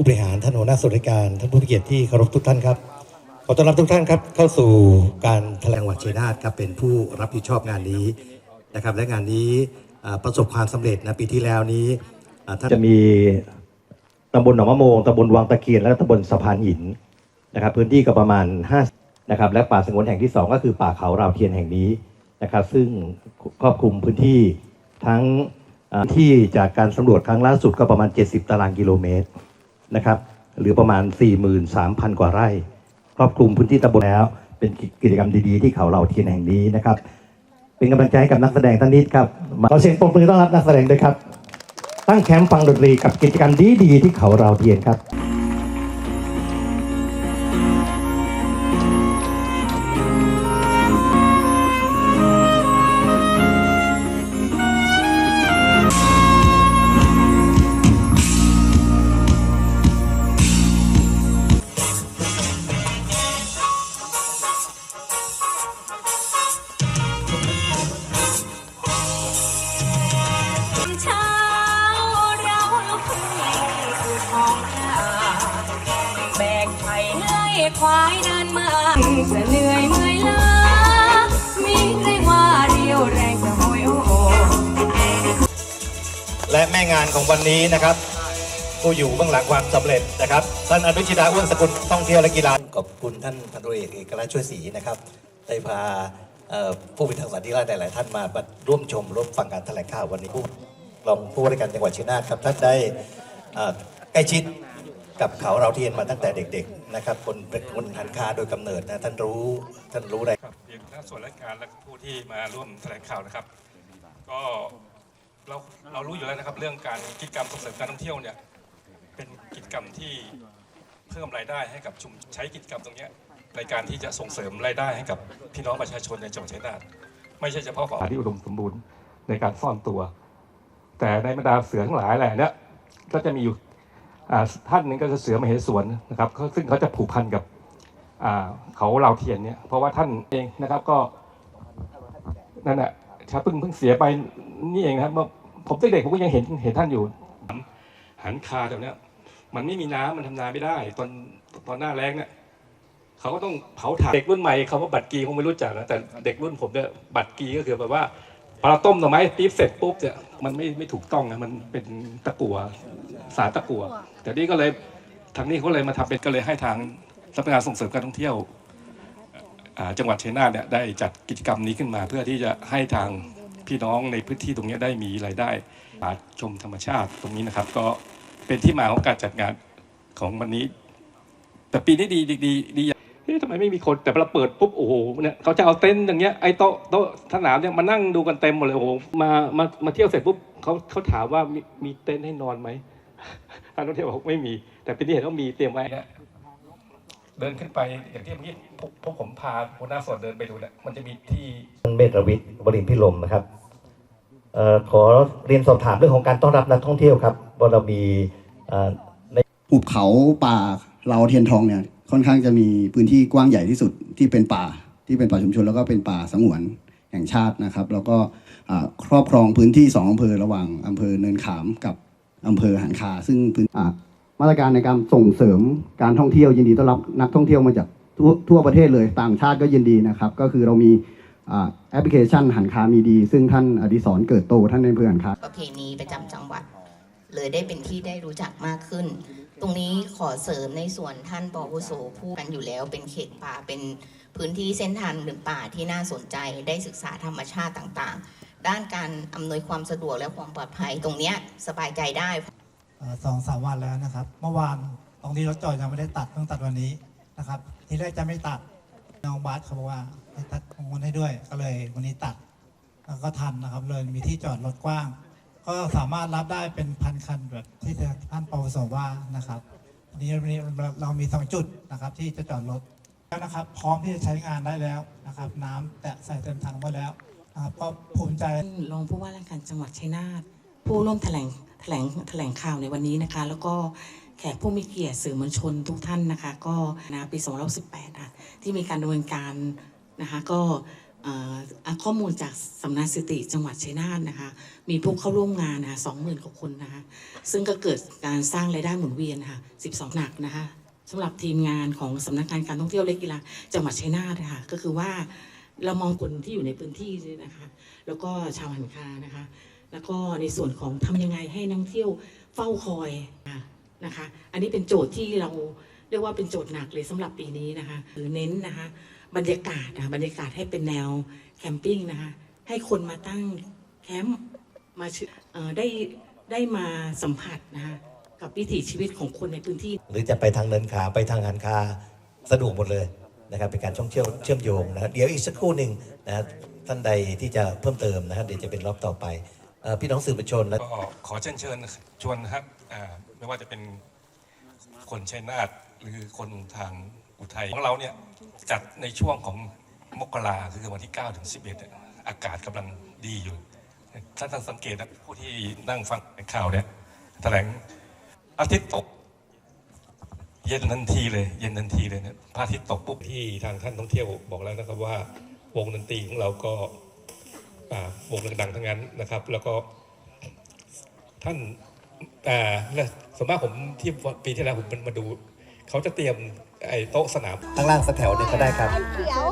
ผู้บริหารท่านหัวหน้าส่วนราชการท่านผู้มีเกียรติที่เคารพทุกท่านครับขอต้อนรับทุกท่านครับเข้าสู่การแถลงจังหวัดชัยนาทครับเป็นผู้รับผิดชอบงานนี้นะครับ และงานนี้ประสบความสำเร็จนะปีที่แล้วนี้ท่านจะมีตำบลหนองมะโมงตำบลวังตะเคียนและตำบลสะพานหินนะครับ พื้นที่ก็ประมาณ5นะครับ และป่าสงวนแห่งที่ 2 ก็คือป่าเขาราวเทียนแห่งนี้นะครับ ซึ่งครอบคลุมพื้นที่ทั้งที่จากการสำรวจครั้งล่าสุดก็ประมาณ 70 ตารางกิโลเมตร นะครับหรือประมาณ 43,000 กว่าไร่ ครอบคลุมพื้นที่ตำบลแล้ว เป็นกิจกรรมดีๆ ที่เขาเราเทียนแห่งนี้นะครับ เป็นกำลังใจให้กับนักแสดงท่านนี้ครับขอเสียงปรบมือต้อนรับนักแสดงด้วยครับ ตั้งแคมป์ฟังดนตรีกับกิจกรรมดีๆที่เขาเราเทียนครับ ควายเดินมาจะเหนื่อยเมื่อยล้ามีเรียกว่าเรียวแรงจะโหยโอ้โหและแม่งานของวันนี้นะครับ ผู้อยู่เบื้องหลังความสำเร็จนะครับท่านอนุชิตาอ้วนสกุลท่องเที่ยวและกีฬาขอบคุณท่านพันตำรวจเอกเอกราชช่วยศรีนะครับได้พาผู้พิทักษ์สันติราษฎร์หลาย ๆ ท่านมาร่วมชมร่วมฟังการแถลงข่าววันนี้ผู้รองผู้ว่าราชการจังหวัดชัยนาทครับท่านได้ใกล้ชิด กับเขาเราเทียนมาตั้งแต่เด็กๆนะครับ คนเป็นคนหันคาโดยกำเนิดนะท่านรู้ท่านรู้อะไรครับเรียนทั้งส่วนราชการและผู้ที่มาร่วมแถลงข่าวนะครับ ก็เราเรารู้อยู่แล้วนะครับ เรื่องการกิจกรรมส่งเสริมการท่องเที่ยวเนี่ยเป็นกิจกรรมที่เพิ่มรายได้ให้กับชุมใช้กิจกรรมตรงเนี้ยในการที่จะส่งเสริมรายได้ให้กับพี่น้องประชาชนในจังหวัดชัยนาทไม่ใช่เฉพาะของที่อุดมสมบูรณ์ในการซ่อนตัว แต่ในบรรดาเสือทั้งหลายแหละเนี่ยก็จะมีอยู่อ่า ท่านหนึงก็คือเสือมเหสวนนะครับซึ่งเขาจะผูกพันกับอ่าเขาเราเทียนเนี่ยเพราะว่าท่านเองนะครับก็นั่นแหละชาเพิ่งเพิ่งเสียไปนี่เองนะครับเมื่อผมเด็กๆผมก็ยังเห็นเห็นท่านอยู่ หันคาแบบนี้มันไม่มีน้ำมันทำนาไม่ได้ ตอนตอนหน้าแล้งเนี่ยเขาก็ต้องเผาถ่านเด็กรุ่นใหม่เขาว่าบัตรกีคงไม่รู้จักนะแต่เด็กรุ่นผมเนี่ยบัตรกีก็คือแบบว่า พอเราต้มหน่อไม้ปี๊บเสร็จปุ๊บเนี่ยมันไม่ไม่ถูกต้องนะมันเป็นตะกั่วสารตะกั่วแต่นี่ก็เลยทางนี้เขาเลยมาทำเป็นก็เลยให้ทางสำนักงานส่งเสริมการท่องเที่ยวอ่าจังหวัดชัยนาทเนี่ยได้จัดกิจกรรมนี้ขึ้นมาเพื่อที่จะให้ทางพี่น้องในพื้นที่ตรงเนี้ยได้มีรายได้มาชมธรรมชาติตรงนี้นะครับ ก็เป็นที่มาของการจัดงานของวันนี้ แต่ปีนี้ดีดีดี ดีอย่างเฮ้ยทำไมไม่มีคนแต่เราเปิดปุ๊บโอ้โหเนี่ยเขาจะเอาเต็นท์อย่างเงี้ยไอ้โต๊ะโต๊ะสนามเนี่ยมานั่งดูกันเต็มหมดเลยโอ้โหมามามาเที่ยวเสร็จปุ๊บเขาเขาถามว่ามีมีเต็นท์ให้นอนไหมทางนักท่องเที่ยวบอกไม่มี แต่ปีนี้เห็นว่ามีเตรียมไว้เดินขึ้นไปอย่างที่เมื่อกี้พวกพวกผมพาหัวหน้าส่วนเดินไปดูเนี่ยมันจะมีที่เมตรวิทย์บรินพิลมนะครับเอ่อขอเรียนสอบถามเรื่องของการต้อนรับนักท่องเที่ยวครับว่าเรามีเอ่อหุบเขาป่าเราเทียนทองเนี่ย ค่อนข้างจะมีพื้นที่กว้างใหญ่ที่สุดที่เป็นป่าที่เป็นป่าชุมชนแล้วก็เป็นป่าสงวนแห่งชาตินะครับ แล้วก็ครอบครองพื้นที่สองอำเภอระหว่างอำเภอเนินขามกับอำเภอหันคา ซึ่งพื้นมาตรการในการส่งเสริมการท่องเที่ยวยินดีต้อนรับนักท่องเที่ยวมาจากทั่วทั่วประเทศเลยต่างชาติก็ยินดีนะครับ ก็คือเรามีอแอปพลิเคชันหันคามีดี ซึ่งท่านอดิศรเกิดโตท่านในอำเภอหันคาประเพณีประจำจังหวัด เลยได้เป็นที่ได้รู้จักมากขึ้น ตรงนี้ขอเสริมในส่วนท่านปวุโสพูดกันอยู่แล้ว เป็นเขตป่าเป็นพื้นที่เส้นทางเดินป่าที่น่าสนใจได้ศึกษาธรรมชาติต่างๆ ด้านการอำนวยความสะดวกและความปลอดภัยตรงเนี้ยสบายใจได้สองสามวันแล้วนะครับ เมื่อวานตรงที่รถจอดยังไม่ได้ตัดต้องตัดวันนี้นะครับทีแรกจะไม่ตัดน้องบาสเขาบอกว่าให้ตัดตรงนู้นให้ด้วยก็เลยวันนี้ตัดแล้วก็ทันนะครับเลยมีที่จอดรถกว้าง ก็สามารถรับได้เป็นพันคันแบบที่ท่านปวสว่านะครับวันนี้วันนี้เรามีสองจุดนะครับที่จะจอดรถแล้วนะครับ พร้อมที่จะใช้งานได้แล้วนะครับ น้ำแตะใส่เต็มถังหมดแล้วนะครับก็ภูมิใจรองผู้ว่าราชการจังหวัดชัยนาทผู้ร่วมแถลงแถลงแถลงข่าวในวันนี้นะคะ แล้วก็แขกผู้มีเกียรติสื่อมวลชนทุกท่านนะคะ ก็นะปี 2018อะที่มีการดำเนินการนะคะก็ ข้อมูลจากสำนักสติจังหวัดชัยนาทนะคะ มีผู้เข้าร่วมงานนะคะสองหมื่นกว่าคนนะคะ ซึ่งก็เกิดการสร้างรายได้หมุนเวียนนะคะ12หนักนะคะสำหรับทีมงานของสำนักงานการท่องเที่ยวและกีฬาจังหวัดชัยนาทนะคะก็คือว่าเรามองคนที่อยู่ในพื้นที่ด้วยนะคะ แล้วก็ชาวหันคานะคะ แล้วก็ในส่วนของทำยังไงให้นักเที่ยวเฝ้าคอยนะคะ อันนี้เป็นโจทย์ที่เราเรียกว่าเป็นโจทย์หนักเลยสำหรับปีนี้นะคะหรือเน้นนะคะ บรรยากาศนะคะบรรยากาศให้เป็นแนวแคมปิ้งนะคะให้คนมาตั้งแคมป์มาชเอ่อได้ได้มาสัมผัสนะคะกับวิถีชีวิตของคนในพื้นที่ หรือจะไปทางเนินขาไปทางหันคาสะดวกหมดเลยนะครับเป็นการช่องเชื่อมเชื่อมโยงนะครับเดี๋ยวอีกสักครู่หนึ่งนะท่านใดที่จะเพิ่มเติมนะครับเดี๋ยวจะเป็นรอบต่อไปเอ่อพี่น้องสื่อมวลชนและก็ขอเชิญเชิญชวนนะครับอ่าไม่ว่าจะเป็นคนชัยนาทหรือคนทาง อุทัยของเราเนี่ยจัดในช่วงของมกราคือวันที่9ถึง11เนี่ยอากาศกำลังดีอยู่ท่านท่านสังเกตนะผู้ที่นั่งฟังข่าวเนี่ยแถลงอาทิตย์ตก เย็นทันทีเลย เย็นทันทีเลยนะพระอาทิตย์ตกปุ๊บที่ทางท่านท่องเที่ยวบอกแล้วนะครับว่าวงดนตรีของเราก็วงดังๆทั้งนั้นนะครับ แล้วก็ท่านและส่วนมากผมที่ปีที่แล้วผมมันมาดู เขาจะเตรียม ไอ้โต๊ะสนามข้างล่างสักแถวหนึ่งก็ได้ครับ เขียว